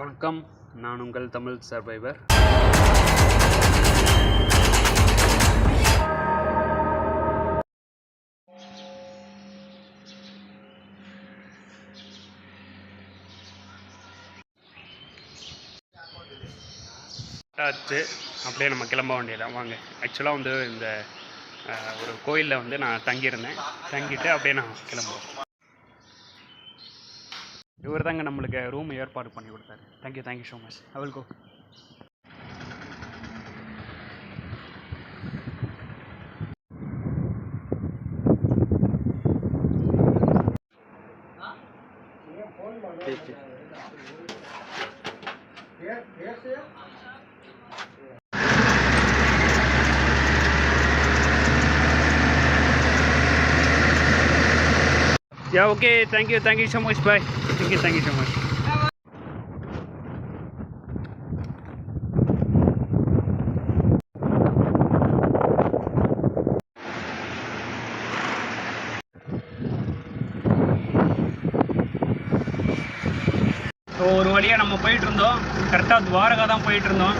வணக்கம். நான் உங்கள் தமிழ் சர்வைவர். ஆச்சு. அப்படியே நம்ம கிளம்ப வேண்டியதான் வாங்க. ஆக்சுவலாக வந்து இந்த ஒரு கோயிலில் வந்து நான் தங்கியிருந்தேன். தங்கிட்டு அப்படியே நான் கிளம்புவோம் இவர் தாங்க நம்மளுக்கு ரூம் ஏற்பாடு பண்ணி கொடுத்தாரு தேங்க்யூ தேங்க்யூ ஸோ மச் அவள் கோ Yeah, okay. Thank you. Thank you so much. Bye. Thank you. Thank you so much. So ஒரு வழியாக நம்ம போயிட்டு இருந்தோம் கரெக்டாக துவாரகா தான் போயிட்டு இருந்தோம்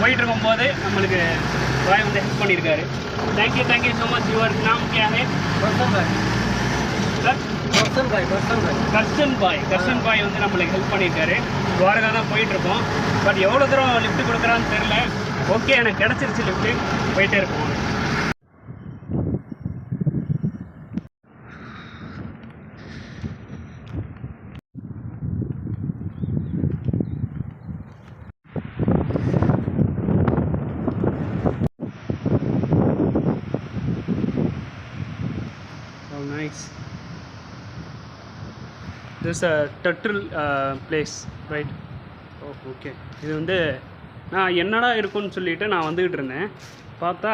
போயிட்டு இருக்கும்போது நம்மளுக்கு ராய் வந்து ஹெல்ப் பண்ணியிருக்காரு. Thank you thank you so much your நாம் கே ஹே பாய் கர்ஷன் பாய் கர்ஷன் பாய் வந்து நம்மளுக்கு ஹெல்ப் பண்ணியிருக்காரு துவாரகா தான் போயிட்டுருக்கோம். பட் எவ்வளோ தூரம் லிஃப்ட் கொடுக்குறான்னு தெரில ஓகே எனக்கு கிடச்சிருச்சு லிஃப்ட் போயிட்டே இருப்போம். Nice. This a turtle place right oh okay இது வந்து நான் என்னடா இருக்குன்னு சொல்லிட்டு நான் வந்துக்கிட்டு இருந்தேன். பார்த்தா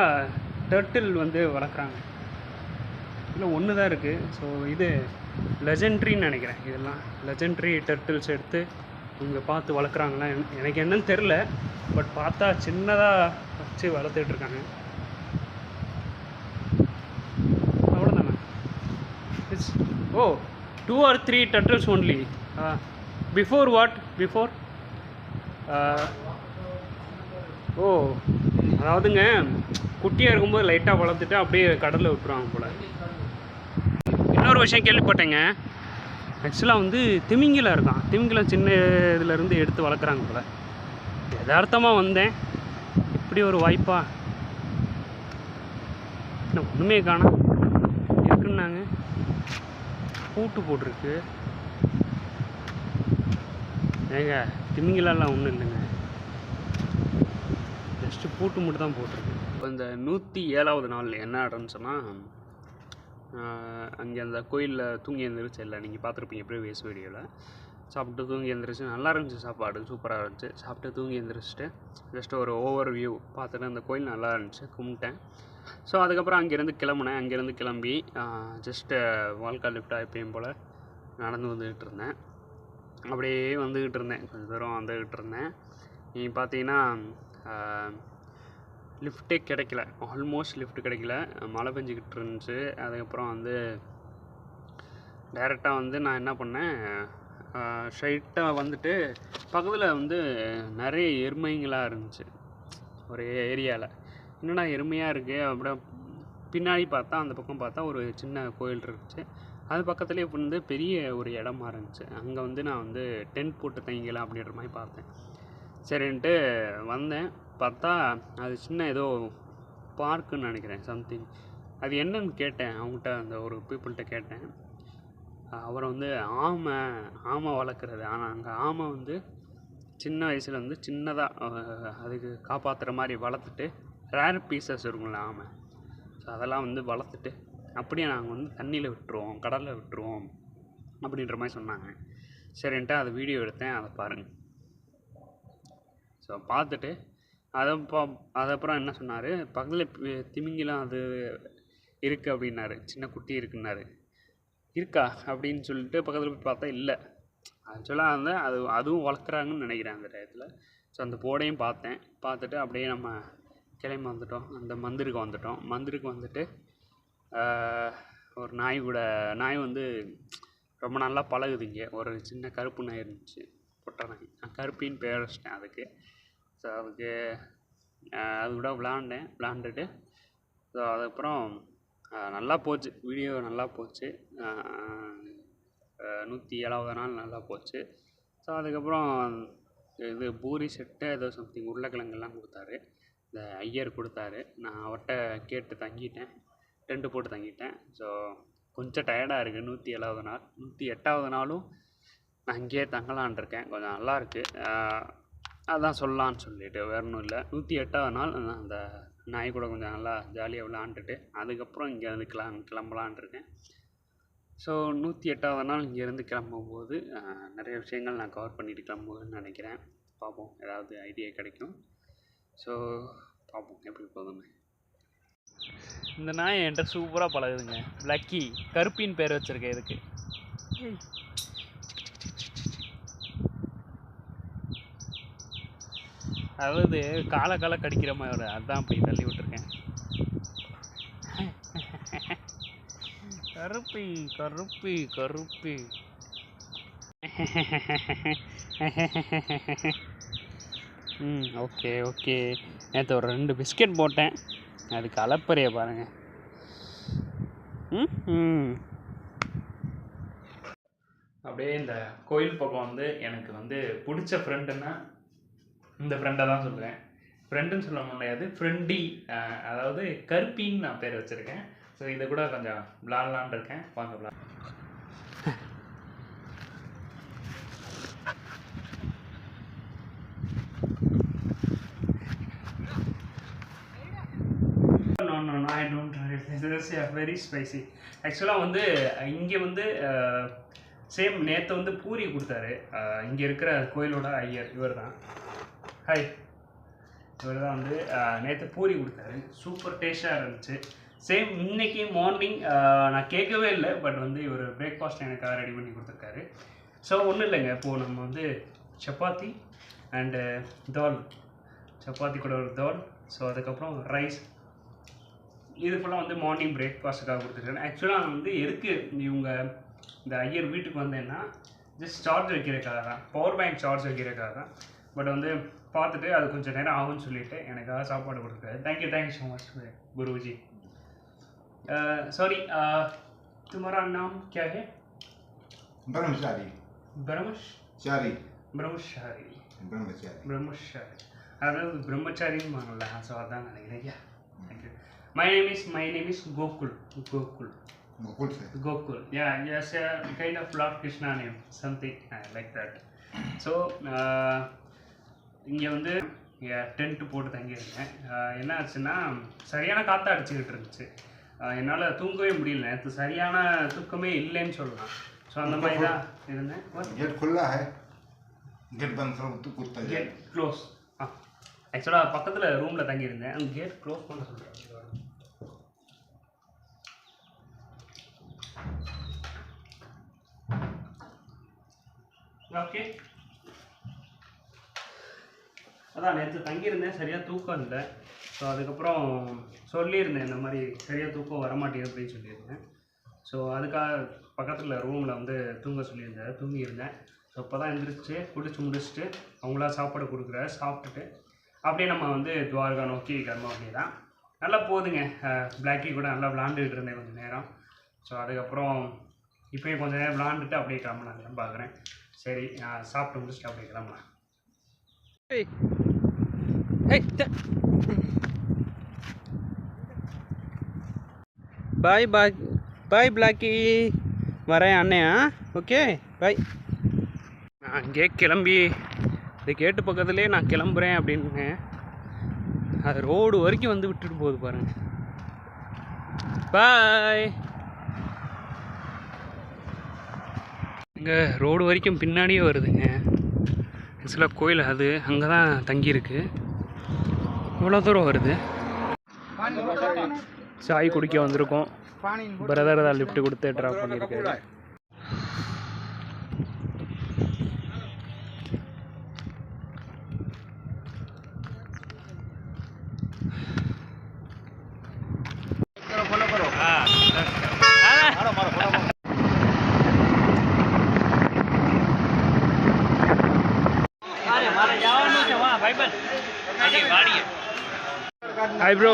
டர்ட்டில் வந்து வளர்க்குறாங்க. இல்லை ஒன்று தான் இருக்குது ஸோ இது லெஜெண்ட்ரின்னு நினைக்கிறேன். இதெல்லாம் லெஜெண்ட்ரி டர்ட்டில்ஸ் எடுத்து இங்கே பார்த்து வளர்க்குறாங்களா? எனக்கு என்னன்னு தெரில பட் பார்த்தா சின்னதாக வச்சு வளர்த்துட்ருக்காங்க அவ்வளோதானே it's oh oh, two or three turtles only. Before what before oh அதாவதுங்க குட்டியாக இருக்கும்போது லைட்டாக வளர்த்துட்டு அப்படியே கடலில் விட்டுருவாங்க போல். இன்னொரு விஷயம் கேள்விப்பட்டேங்க. ஆக்சுவலாக வந்து திமிங்கிலம் இருக்கான். திமிங்கிலம் சின்ன இதுலேருந்து எடுத்து வளர்க்குறாங்க போல். யதார்த்தமாக வந்தேன். இப்படி ஒரு வாய்ப்பா? என்ன ஒன்றுமே காணும். இருக்குன்னாங்க. பூட்டு போட்டிருக்கு. ஏங்க திமிங்கலாம் ஒன்றும் இல்லைங்க. ஜஸ்ட்டு பூட்டு மட்டும் தான் போட்டிருக்கு. இப்போ இந்த நூற்றி ஏழாவது நாள் என்ன ஆடுன்னு சொன்னால் அங்கே அந்த கோயிலில் தூங்கி எழுந்திரிச்சு இல்லை நீங்கள் பார்த்துருப்பீங்க ப்ரீவியஸ் வீடியோவில் சாப்பிட்டு தூங்கி எழுந்திரிச்சு நல்லா இருந்துச்சு சாப்பாடு சூப்பராக இருந்துச்சு. சாப்பிட்டு தூங்கி எழுந்திரிச்சிட்டு ஜஸ்ட் ஒரு ஓவர் வியூ பார்த்துட்டு அந்த கோயில் நல்லா இருந்துச்சு கும்பிட்டேன். ஸோ அதுக்கப்புறம் அங்கேருந்து கிளம்புனேன். அங்கேருந்து கிளம்பி ஜஸ்ட்டு வால்கா லிஃப்டாக எப்பயும் போல் நடந்து வந்துக்கிட்டு இருந்தேன். அப்படியே வந்துக்கிட்டு இருந்தேன். கொஞ்சம் தூரம் வந்துக்கிட்டு இருந்தேன். நீ பார்த்தீங்கன்னா லிஃப்ட்டே கிடைக்கல. ஆல்மோஸ்ட் லிஃப்ட் கிடைக்கல. மழை பெஞ்சிக்கிட்டு இருந்துச்சு. அதுக்கப்புறம் வந்து டைரெக்டாக வந்து நான் என்ன பண்ணேன் ஸ்ட்ரைட்டாக வந்துட்டு பக்கத்தில் வந்து நிறைய எருமைங்களாக இருந்துச்சு. ஒரு ஏரியாவில் என்னடா எருமையாக இருக்குது அப்படியே பின்னாடி பார்த்தா அந்த பக்கம் பார்த்தா ஒரு சின்ன கோயில் இருந்துச்சு. அது பக்கத்துலேயே வந்து பெரிய ஒரு இடமா இருந்துச்சு. அங்கே வந்து நான் வந்து டென்ட் போட்டு தங்கிக்கலாம் அப்படின்ற மாதிரி பார்த்தேன். சரின்ட்டு வந்தேன். பார்த்தா அது சின்ன ஏதோ பார்க்குன்னு நினைக்கிறேன் சம்திங் அது என்னன்னு கேட்டேன். அவங்ககிட்ட அந்த ஒரு பீப்புள்கிட்ட கேட்டேன். அவரை வந்து ஆமை ஆமை வளர்க்குறது. ஆனால் அங்கே ஆமை வந்து சின்ன வயசில் வந்து சின்னதாக அதுக்கு காப்பாற்றுற மாதிரி வளர்த்துட்டு ரேர் பீசஸ் இருக்கும்ல ஆமை. ஸோ அதெல்லாம் வந்து வளர்த்துட்டு அப்படியே நாங்கள் வந்து தண்ணியில் விட்டுருவோம் கடலில் விட்டுருவோம் அப்படின்ற மாதிரி சொன்னாங்க. சரின்ட்டு அதை வீடியோ எடுத்தேன் அதை பாருங்கள் ஸோ பார்த்துட்டு அதை பா அதப்புறம் என்ன சொன்னார்? பக்கத்தில் திமிங்கிலாம் அது இருக்குது அப்படின்னாரு. சின்ன குட்டி இருக்குன்னாரு. இருக்கா? அப்படின்னு சொல்லிட்டு பக்கத்தில் போய் பார்த்தா இல்லை. ஆக்சுவலாக வந்து அது அதுவும் வளர்க்குறாங்கன்னு நினைக்கிறேன் அந்த டயத்தில். ஸோ அந்த போடையும் பார்த்தேன். பார்த்துட்டு அப்படியே நம்ம கிளம்பி வந்துட்டோம். அந்த மந்திருக்கு வந்துட்டோம். மந்திருக்கு வந்துட்டு ஒரு நாய் கூட நாய் வந்து ரொம்ப நல்லா பழகுது இங்கே ஒரு சின்ன கருப்பு நாய் இருந்துச்சு. பொட்டை நாய். கருப்பின்னு பேர் வச்சிட்டேன் அதுக்கு. ஸோ அதுக்கு அது கூட விளாண்டேன். விளாண்டுட்டு ஸோ அதுக்கப்புறம் நல்லா போச்சு. வீடியோ நல்லா போச்சு. நூற்றி ஏழாவது நாள் நல்லா போச்சு. ஸோ அதுக்கப்புறம் இது பூரி செட்டு ஏதோ சம்திங் உருளைக்கிழங்குலாம் கொடுத்தாரு. இந்த ஐயர் கொடுத்தாரு. நான் அவர்கிட்ட கேட்டு தங்கிட்டேன். டென்ட்டு போட்டு தங்கிட்டேன். ஸோ கொஞ்சம் டயர்டாக இருக்குது நூற்றி ஏழாவது நாள் நூற்றி எட்டாவது நாளும் நான் இங்கேயே தங்கலான் இருக்கேன். கொஞ்சம் நல்லாயிருக்கு அதான் சொல்லலான்னு சொல்லிட்டு வேற ஒன்றும் இல்லை. நூற்றி எட்டாவது நாள் நான் அந்த நாய் கூட கொஞ்சம் நல்லா ஜாலியாக விளாண்டுட்டு அதுக்கப்புறம் இங்கேருந்து கிளம் கிளம்பலான் இருக்கேன். ஸோ நூற்றி எட்டாவது நாள் இங்கேருந்து கிளம்பும்போது நிறைய விஷயங்கள் நான் கவர் பண்ணிட்டு கிளம்புவேன்னு நினைக்கிறேன். பார்ப்போம். ஏதாவது ஐடியா கிடைக்கும். ஸோ பார்ப்போம் எப்படி போகுதுன்னு. இந்த நாய் என்கிட்ட சூப்பராக பழகுதுங்க. லக்கி கருப்பின்னு பேர் வச்சுருக்கேன் இதுக்கு. அதாவது காலை காலை கடிக்கிற மாதிரி அதான் போய் தள்ளி விட்டுருக்கேன். கருப்பி கருப்பி கருப்பி. ம் ஓகே ஓகே. நேற்று ஒரு ரெண்டு பிஸ்கெட் போட்டேன். அதுக்கு அலப்பறைய பாருங்க. ம் ம். அப்படியே இந்த கோயில் பக்கம் வந்து எனக்கு வந்து பிடிச்ச ஃப்ரெண்டுன்னா இந்த ஃப்ரெண்டை தான் சொல்லுவேன் ஃப்ரெண்டுன்னு சொல்ல முடியாது ஃப்ரெண்டி அதாவது கருப்பின்னு நான் பேர் வச்சுருக்கேன். ஸோ இதை கூட கொஞ்சம் விளாட்லான் இருக்கேன். வாங்க விளாட் no no no I is very spicy ஆக்சுவலாக வந்து இங்கே வந்து சேம் நேற்று வந்து பூரி கொடுத்தாரு. இங்கே இருக்கிற கோயிலோட ஐயர் இவர் தான் ஹாய் இவர் தான் வந்து நேற்று பூரி கொடுத்தாரு. சூப்பர் டேஸ்ட்டாக இருந்துச்சு. சேம் இன்னைக்கு மார்னிங் நான் கேட்கவே இல்லை பட் வந்து இவர் பிரேக்ஃபாஸ்ட் எனக்காக ரெடி பண்ணி கொடுத்துருக்காரு. ஸோ ஒன்றும் இல்லைங்க. இப்போது நம்ம வந்து சப்பாத்தி அண்டு தோல். சப்பாத்தி கூட ஒரு தோல். ஸோ அதுக்கப்புறம் ரைஸ் இது ஃபுல்லாக வந்து மார்னிங் பிரேக்ஃபாஸ்ட்டுக்காக கொடுத்துருக்கேன் ஆக்சுவலாக நான் வந்து எதுக்கு இவங்க இந்த ஐயர் வீட்டுக்கு வந்தேன்னா ஜஸ்ட் சார்ஜ் வைக்கிறதுக்காக தான் பவர் பேங்க் சார்ஜ் வைக்கிறதுக்காக தான் பட் வந்து பார்த்துட்டு அது கொஞ்சம் நேரம் ஆகும்னு சொல்லிட்டு எனக்காக சாப்பாடு கொடுத்துருக்காரு thank you thank you so much Guruji sorry तुम्हारा नाम क्या है ब्रह्मचारी ब्रह्मश चारी ब्रह्मचारी ब्रह्मचारी பிரம்மச்சாரி அதாவது பிரம்மச்சாரின்னு வாங்கல ஸோ அதான் நினைக்கிறேன் ஐயா thank you my name is my name is Gokul Gokul Gokul Sir. Gokul. Yeah, yes, a kind of Lord Krishna name, so uh, uh, இங்கே வந்து டென்ட்டு போட்டு தங்கியிருந்தேன் uh, என்ன ஆச்சுன்னா சரியான காற்றா அடிச்சுக்கிட்டு இருந்துச்சு. என்னால் தூங்கவே முடியல. நேற்று சரியான தூக்கமே இல்லைன்னு சொல்லலாம். ஸோ அந்த மாதிரி தான் இருந்தேன். கேட் குல்லா கேட் பந்த் கேட் க்ளோஸ் ஆக்சுவலாக பக்கத்தில் ரூமில் தங்கியிருந்தேன். கேட் க்ளோஸ் பண்ண சொல்கிறேன் ஓகே அதான் நேற்று தங்கியிருந்தேன் சரியாக தூக்கம் இல்லை. ஸோ அதுக்கப்புறம் சொல்லியிருந்தேன் இந்த மாதிரி சரியாக தூக்கம் வரமாட்டேங்குது அப்படின்னு சொல்லியிருந்தேன். ஸோ அதுக்காக பக்கத்தில் ரூமில் வந்து தூங்க சொல்லியிருந்தேன் தூங்கியிருந்தேன். ஸோ இப்போ தான் எழுந்திரிச்சு குடிச்சு முடிச்சுட்டு அவங்களா சாப்பாடு கொடுக்குற சாப்பிட்டுட்டு அப்படியே நம்ம வந்து துவாரகா நோக்கி கிளம்ப வேண்டியதான் நல்லா போகுதுங்க பிளாக்கி கூட நல்லா விளாண்டுக்கிட்டு இருந்தேன் கொஞ்சம் நேரம். ஸோ அதுக்கப்புறம் இப்போயும் கொஞ்சம் நேரம் விளாண்டுட்டு அப்படியே கிளம்பலாம் பார்க்குறேன் சரி நான் சாப்பிட்டு முடிச்சுட்டு அப்படியே கிளம்பலாம் பாய் பாய் பாய் பிளாக்கி வரேன் அண்ணையா ஓகே பாய் நான் அங்கேயே கிளம்பி இந்த கேட்டு பக்கத்துலேயே நான் கிளம்புறேன் அப்படின்னு அது ரோடு வரைக்கும் வந்து விட்டுட்டு போகுது பாருங்க. பாய் இங்கே ரோடு வரைக்கும் பின்னாடியே வருதுங்க. ஆக்சுவலாக கோயில் அது அங்கே தான் தங்கியிருக்கு. இவ்வளோ தூரம் வருது. சாய் குடிக்க வந்திருக்கோம். பிரதர் தான் லிஃப்ட் கொடுத்து ட்ராப் பண்ணியிருக்காரு. ஹாய் ப்ரோ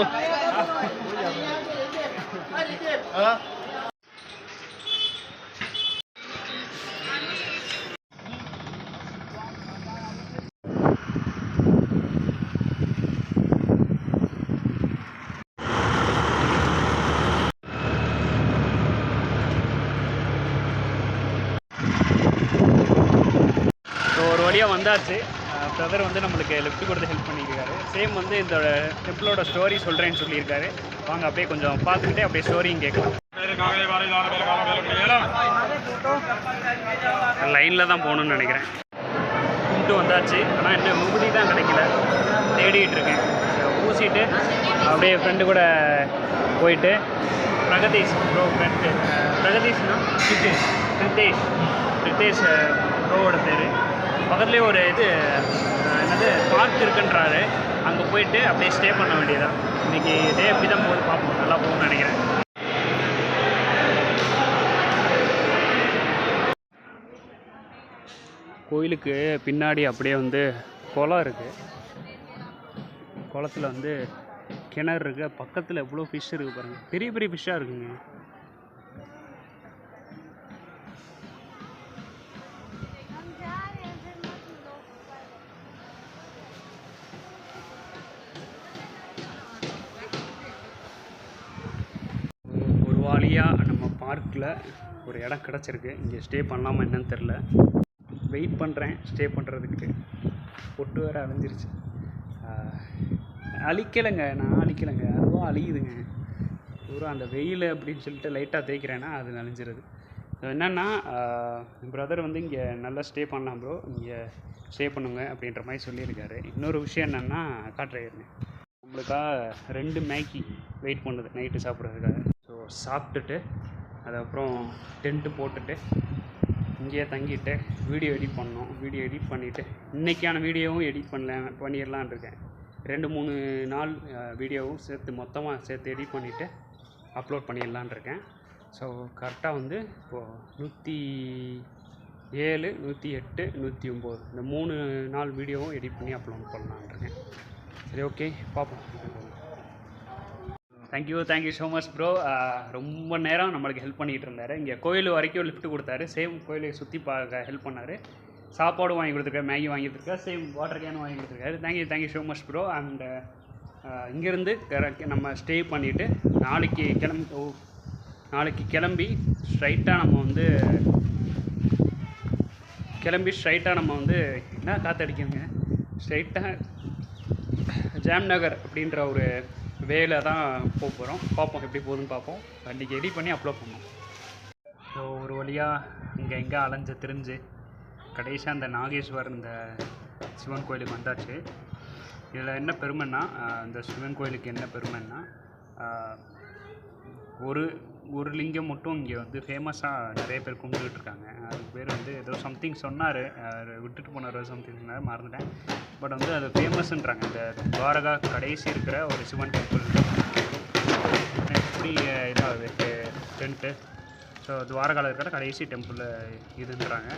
ஸோ ஒரு வழியாக வந்தாச்சு. பிரதர் வந்து நம்மளுக்கு லிஃப்ட் கொடுத்து ஹெல்ப் பண்ணியிருக்காரு சேம் வந்து இந்த டெம்பிளோட ஸ்டோரி சொல்கிறேன்னு சொல்லியிருக்காரு. வாங்க அப்படியே கொஞ்சம் பார்த்துக்கிட்டே அப்படியே ஸ்டோரியும் கேட்கலாம். லைனில் தான் போகணும்னு நினைக்கிறேன். கும்பிட்டு வந்தாச்சு. ஆனால் இன்னும் முகுதி தான் கிடைக்கல. தேடிட்டு இருக்கேன். பூசிட்டு அப்படியே ஃப்ரெண்டு கூட போயிட்டு பிரகதீஷ் ப்ரோ ஃப்ரெண்டு பிரகதீஷ்னா ரித்தேஷ் ரித்தேஷ் ரித்தேஷ் ப்ரோவோட பேர். பக்கத்துலேயே ஒரு இது என்னது பார்க் இருக்குன்றாரு. அங்கே போயிட்டு அப்படியே ஸ்டே பண்ண வேண்டியதான் இன்றைக்கி டே அப்படி தான் போகுது பார்ப்போம். நல்லா போகும்னு நினைக்கிறேன். கோயிலுக்கு பின்னாடி அப்படியே வந்து குளம் இருக்குது குளத்தில் வந்து கிணறு இருக்குது பக்கத்தில் எவ்வளோ ஃபிஷ் இருக்குது பாருங்கள் பெரிய பெரிய ஃபிஷ்ஷாக இருக்குங்க. பார்க்கில் ஒரு இடம் கிடச்சிருக்கு. இங்கே ஸ்டே பண்ணலாமா என்னன்னு தெரில. வெயிட் பண்ணுறேன். ஸ்டே பண்ணுறதுக்கு. பொட்டு வேறு அழிஞ்சிருச்சு. அழிக்கலைங்க. நான் அழிக்கலைங்க. அதுவும் அழியுதுங்க. பூரா அந்த வெயில் அப்படின்னு சொல்லிட்டு லைட்டாக தேய்க்கிறேன்னா அது நனைஞ்சிருது என்னென்னா பிரதர் வந்து இங்கே நல்லா ஸ்டே பண்ணலாம் ப்ரோ இங்கே ஸ்டே பண்ணுங்க அப்படின்ற மாதிரி சொல்லியிருக்காரு. இன்னொரு விஷயம் என்னென்னா காட்டுறேன் நம்மளுக்காக ரெண்டு மேக்கி வெயிட் பண்ணுது நைட்டு சாப்பிட்றதுக்காக. ஸோ சாப்பிட்டுட்டு அதுக்கப்புறம் டென்ட்டு போட்டுட்டு இங்கேயே தங்கிட்டு வீடியோ எடிட் பண்ணோம். வீடியோ எடிட் பண்ணிவிட்டு இன்றைக்கான வீடியோவும் எடிட் பண்ணல பண்ணிடலான் இருக்கேன். ரெண்டு மூணு நாள் வீடியோவும் சேர்த்து மொத்தமாக சேர்த்து எடிட் பண்ணிவிட்டு அப்லோட் பண்ணிடலான் இருக்கேன். ஸோ கரெக்டாக வந்து இப்போது நூற்றி ஏழு நூற்றி எட்டு நூற்றி ஒம்பது. இந்த மூணு நாள் வீடியோவும் எடிட் பண்ணி அப்லோட் பண்ணலான் இருக்கேன். சரி ஓகே பார்ப்போம். Thank you thank you so much bro ரொம்ப நேரம் நம்மளுக்கு ஹெல்ப் பண்ணிகிட்டு இருந்தார். இங்கே கோயில் வரைக்கும் லிஃப்ட் கொடுத்தாரு. சேம் கோயிலை சுற்றி பார்க்க ஹெல்ப் பண்ணார். சாப்பாடும் வாங்கி கொடுத்துருக்காரு மேகி வாங்கி கொடுத்துருக்காரு. சேம் வாட்டர் கேன் வாங்கி கொடுத்துருக்காரு. Thank you thank you so much bro and இங்கேருந்து நம்ம ஸ்டே பண்ணிவிட்டு நாளைக்கு கிளம்பி நாளைக்கு கிளம்பி ஸ்ட்ரைட்டாக நம்ம வந்து கிளம்பி ஸ்ட்ரைட்டாக நம்ம வந்து என்ன காற்றடிக்குங்க ஸ்ட்ரைட்டாக ஜாம்நகர் அப்படின்ற ஒரு வேல தான் போக போகிறோம் பார்ப்போம் எப்படி போகுதுன்னு பார்ப்போம். வண்டிக்கு ரெடி பண்ணி அப்லோட் பண்ணோம். ஸோ ஒரு வழியாக இங்கே எங்கே அலைஞ்சு திரிஞ்சு கடைசியாக அந்த நாகேஸ்வர் இந்த சிவன் கோயிலுக்கு வந்தாச்சு. இதில் என்ன பெருமைன்னா இந்த சிவன் கோயிலுக்கு என்ன பெருமைன்னா ஒரு ஒரு லிங்கம் மட்டும் இங்கே வந்து ஃபேமஸாக நிறைய பேர் கும்பிட்டுட்டு இருக்காங்க. அதுக்கு பேர் வந்து ஏதோ சம்திங் சொன்னார். விட்டுட்டு போனார் சம்திங் சொன்னார் மறந்துட்டேன். பட் வந்து அது ஃபேமஸ்ன்றாங்க இந்த துவாரகா கடைசி இருக்கிற ஒரு சிவன் டெம்பிள் எப்படி இதாகுது டென்ட்டு ஸோ துவாரகாவில் இருக்கிற கடைசி டெம்பிள் இதுன்றாங்க.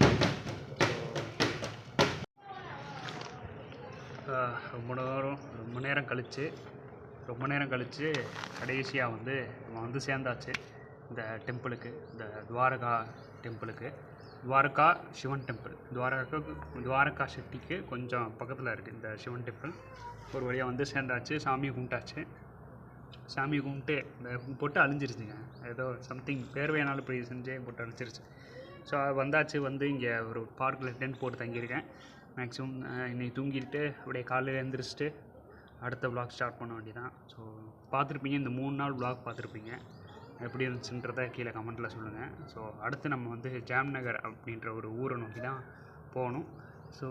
ரொம்ப நேரம் ரொம்ப நேரம் கழித்து ரொம்ப நேரம் கழித்து கடைசியாக வந்து நம்ம வந்து சேர்ந்தாச்சு. இந்த டெம்பிளுக்கு இந்த துவாரகா டெம்பிளுக்கு துவாரகா சிவன் டெம்பிள் துவாரகாக்கு துவாரகா சக்திக்கு கொஞ்சம் பக்கத்தில் இருக்குது இந்த சிவன் டெம்பிள் ஒரு வழியாக வந்து சேர்ந்தாச்சு சாமி கும்பிட்டாச்சு. சாமி கும்பிட்டு இந்த பொட்டு அழிஞ்சிருச்சுங்க. ஏதோ சம்திங் பேர் வேணாலும் போய் செஞ்சே பொட்டு அழிச்சிருச்சு ஸோ வந்தாச்சு வந்து இங்கே ஒரு பார்க்கில் டென்ட் போட்டு தங்கியிருக்கேன். மேக்ஸிமம் இன்னைக்கு தூங்கிட்டு அப்படியே காலையில் எழுந்திரிச்சிட்டு அடுத்த விளாக் ஸ்டார்ட் பண்ண வேண்டியதான் ஸோ பார்த்துருப்பீங்க இந்த மூணு நாள் விளாக் பார்த்துருப்பீங்க. எப்படி இருந்துச்சுன்றத கீழே கமெண்ட்டில் சொல்லுங்கள் ஸோ அடுத்து நம்ம வந்து ஜாம்நகர் அப்படின்ற ஒரு ஊரை நோக்கி தான் போகணும். ஸோ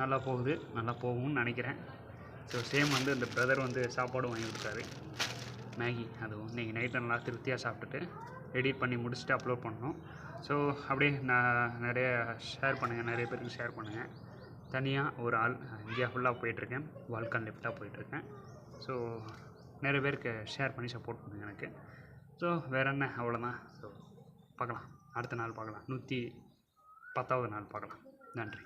நல்லா போகுது. நல்லா போகும்னு நினைக்கிறேன். ஸோ சேம் வந்து இந்த பிரதர் வந்து சாப்பாடும் வாங்கி கொடுத்தாரு. மேகி அதுவும் இன்றைக்கி நைட்டில் நல்லா திருப்தியாக சாப்பிட்டுட்டு எடிட் பண்ணி முடிச்சுட்டு அப்லோட் பண்ணோம். ஸோ அப்படியே நான் நிறைய ஷேர் பண்ணுங்கள் நிறைய பேருக்கு ஷேர் பண்ணுங்கள் தனியாக ஒரு ஆள் இந்தியா ஃபுல்லாக போயிட்டுருக்கேன். வால்கான் லெஃப்டாக போயிட்டுருக்கேன். ஸோ நிறைய பேருக்கு ஷேர் பண்ணி சப்போர்ட் பண்ணுங்கள் எனக்கு. ஸோ வேறு என்ன? அவ்வளோதான் ஸோ பார்க்கலாம். அடுத்த நாள் பார்க்கலாம். நூற்றி பத்தாவது நாள் பார்க்கலாம். நன்றி.